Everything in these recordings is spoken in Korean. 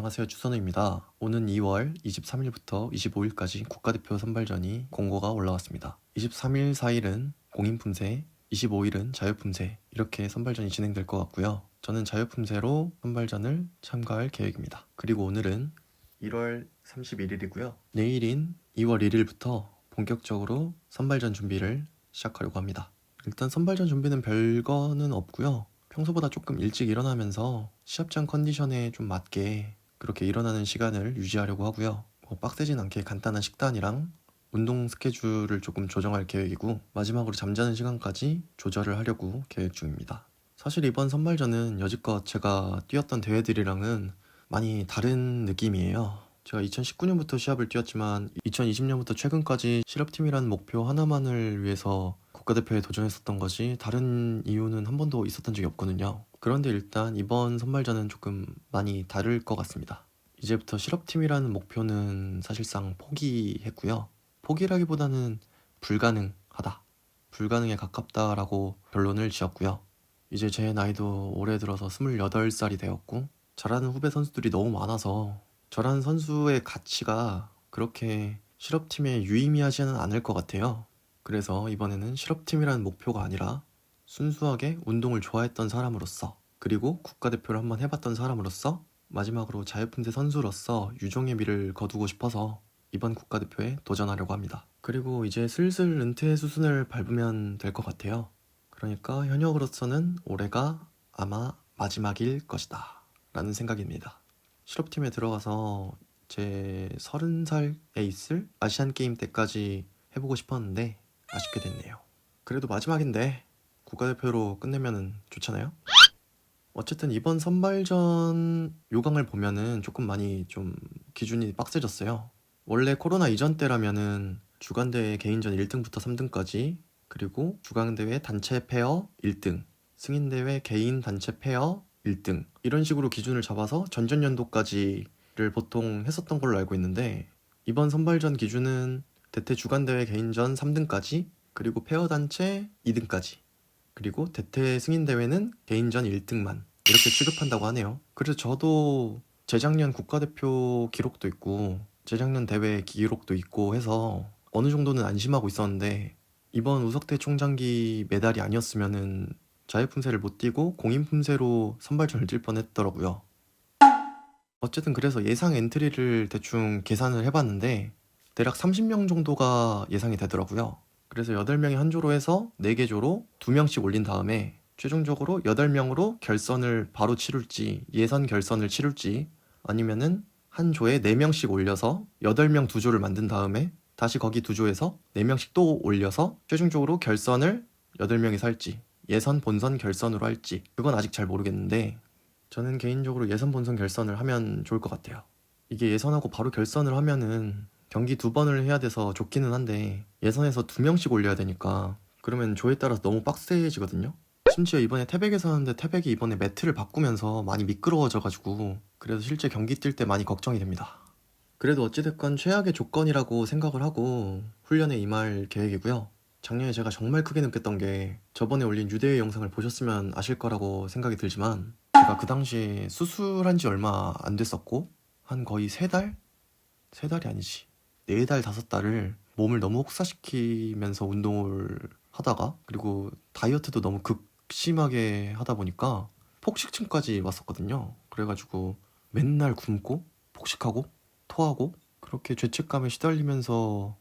안녕하세요. 주선우입니다. 오는 2월 23일부터 25일까지 국가대표 선발전이 공고가 올라왔습니다. 23일, 4일은 공인품새, 25일은 자유품새 이렇게 선발전이 진행될 것 같고요. 저는 자유품새로 선발전을 참가할 계획입니다. 그리고 오늘은 1월 31일이고요. 내일인 2월 1일부터 본격적으로 선발전 준비를 시작하려고 합니다. 일단 선발전 준비는 별거는 없고요. 평소보다 조금 일찍 일어나면서 시합장 컨디션에 좀 맞게 그렇게 일어나는 시간을 유지하려고 하고요. 뭐 빡세진 않게 간단한 식단이랑 운동 스케줄을 조금 조정할 계획이고 마지막으로 잠자는 시간까지 조절을 하려고 계획 중입니다. 사실 이번 선발전은 여지껏 제가 뛰었던 대회들이랑은 많이 다른 느낌이에요. 제가 2019년부터 시합을 뛰었지만 2020년부터 최근까지 실업팀이라는 목표 하나만을 위해서 국가대표에 도전했었던 것이 다른 이유는 한 번도 있었던 적이 없거든요. 그런데 일단 이번 선발전은 조금 많이 다를 것 같습니다. 이제부터 실업팀이라는 목표는 사실상 포기했고요. 포기라기보다는 불가능하다. 불가능에 가깝다라고 결론을 지었고요. 이제 제 나이도 올해 들어서 28살이 되었고 잘하는 후배 선수들이 너무 많아서 저라는 선수의 가치가 그렇게 실업팀에 유의미하지는 않을 것 같아요. 그래서 이번에는 실업팀이라는 목표가 아니라 순수하게 운동을 좋아했던 사람으로서 그리고 국가대표를 한번 해봤던 사람으로서 마지막으로 자유품새 선수로서 유종의 미를 거두고 싶어서 이번 국가대표에 도전하려고 합니다. 그리고 이제 슬슬 은퇴 수순을 밟으면 될 것 같아요. 그러니까 현역으로서는 올해가 아마 마지막일 것이다. 라는 생각입니다. 실업팀에 들어가서 제 30살에 있을 아시안 게임 때까지 해보고 싶었는데 아쉽게 됐네요. 그래도 마지막인데 국가대표로 끝내면 좋잖아요. 어쨌든 이번 선발전 요강을 보면은 조금 많이 좀 기준이 빡세졌어요. 원래 코로나 이전 때라면은 주간대회 개인전 1등부터 3등까지 그리고 주간대회 단체 페어 1등 승인대회 개인 단체 페어 1등 이런 식으로 기준을 잡아서 전전연도까지를 보통 했었던 걸로 알고 있는데 이번 선발전 기준은 대퇴 주간대회 개인전 3등까지 그리고 페어 단체 2등까지 그리고 대퇴 승인 대회는 개인전 1등만 이렇게 취급한다고 하네요 그래서 저도 재작년 국가대표 기록도 있고 재작년 대회 기록도 있고 해서 어느 정도는 안심하고 있었는데 이번 우석대 총장기 메달이 아니었으면은 자유품새를 못 뛰고 공인 품새로 선발전을 뛸 뻔했더라고요. 어쨌든 그래서 예상 엔트리를 대충 계산을 해봤는데 대략 30명 정도가 예상이 되더라고요. 그래서 8명이 한 조로 해서 4개 조로 2명씩 올린 다음에 최종적으로 8명으로 결선을 바로 치룰지 예선 결선을 치룰지 아니면은 한 조에 4명씩 올려서 8명 두 조를 만든 다음에 다시 거기 두 조에서 4명씩 또 올려서 최종적으로 결선을 8명이 살지 예선 본선 결선으로 할지 그건 아직 잘 모르겠는데 저는 개인적으로 예선 본선 결선을 하면 좋을 것 같아요. 이게 예선하고 바로 결선을 하면은 경기 두 번을 해야 돼서 좋기는 한데 예선에서 두 명씩 올려야 되니까 그러면 조에 따라서 너무 빡세지거든요. 심지어 이번에 태백에서 하는데 태백이 이번에 매트를 바꾸면서 많이 미끄러워져가지고 그래서 실제 경기 뛸 때 많이 걱정이 됩니다. 그래도 어찌됐건 최악의 조건이라고 생각을 하고 훈련에 임할 계획이고요. 작년에 제가 정말 크게 느꼈던 게 저번에 올린 유대회 영상을 보셨으면 아실 거라고 생각이 들지만 제가 그 당시에 수술한 지 얼마 안 됐었고 한 거의 세 달? 세 달이 아니지 네 달 다섯 달을 몸을 너무 혹사시키면서 운동을 하다가 그리고 다이어트도 너무 극심하게 하다 보니까 폭식증까지 왔었거든요. 그래가지고 맨날 굶고 폭식하고 토하고 그렇게 죄책감에 시달리면서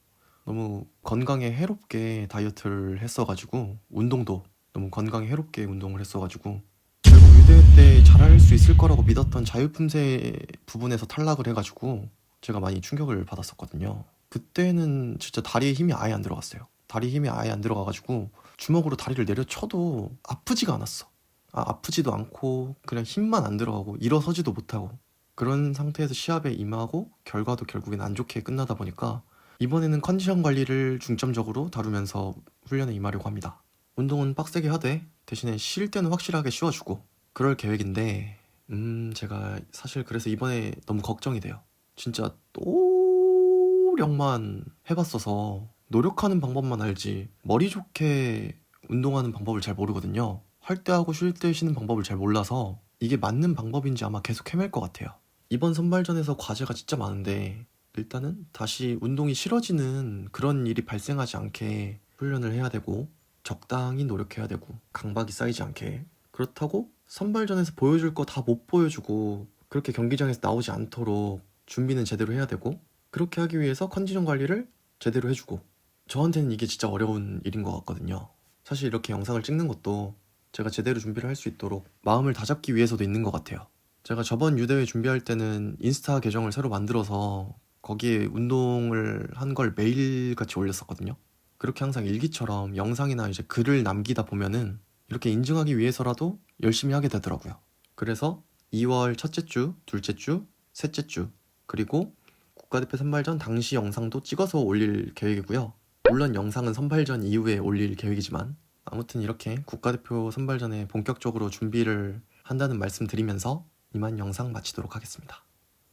너무 건강에 해롭게 다이어트를 했어가지고 운동도 너무 건강에 해롭게 운동을 했어가지고 결국 유대 때 잘할 수 있을 거라고 믿었던 자유품새 부분에서 탈락을 해가지고 제가 많이 충격을 받았었거든요. 그때는 진짜 다리에 힘이 아예 안 들어갔어요. 다리 힘이 아예 안 들어가가지고 주먹으로 다리를 내려쳐도 아프지가 않았어. 아, 아프지도 않고 그냥 힘만 안 들어가고 일어서지도 못하고 그런 상태에서 시합에 임하고 결과도 결국엔 안 좋게 끝나다 보니까 이번에는 컨디션 관리를 중점적으로 다루면서 훈련에 임하려고 합니다. 운동은 빡세게 하되 대신에 쉴 때는 확실하게 쉬어주고 그럴 계획인데 음 제가 사실 그래서 이번에 너무 걱정이 돼요. 진짜 노력만 해봤어서 노력하는 방법만 알지 머리 좋게 운동하는 방법을 잘 모르거든요. 할 때 하고 쉴 때 쉬는 방법을 잘 몰라서 이게 맞는 방법인지 아마 계속 헤맬 것 같아요. 이번 선발전에서 과제가 진짜 많은데 일단은 다시 운동이 싫어지는 그런 일이 발생하지 않게 훈련을 해야 되고 적당히 노력해야 되고 강박이 쌓이지 않게 그렇다고 선발전에서 보여줄 거 다 못 보여주고 그렇게 경기장에서 나오지 않도록 준비는 제대로 해야 되고 그렇게 하기 위해서 컨디션 관리를 제대로 해주고 저한테는 이게 진짜 어려운 일인 것 같거든요. 사실 이렇게 영상을 찍는 것도 제가 제대로 준비를 할 수 있도록 마음을 다잡기 위해서도 있는 것 같아요. 제가 저번 유대회 준비할 때는 인스타 계정을 새로 만들어서 거기에 운동을 한 걸 매일 같이 올렸었거든요. 그렇게 항상 일기처럼 영상이나 이제 글을 남기다 보면은 이렇게 인증하기 위해서라도 열심히 하게 되더라고요. 그래서 2월 첫째 주, 둘째 주, 셋째 주, 그리고 국가대표 선발전 당시 영상도 찍어서 올릴 계획이고요. 물론 영상은 선발전 이후에 올릴 계획이지만 아무튼 이렇게 국가대표 선발전에 본격적으로 준비를 한다는 말씀 드리면서 이만 영상 마치도록 하겠습니다.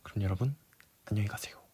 그럼 여러분 안녕히 가세요.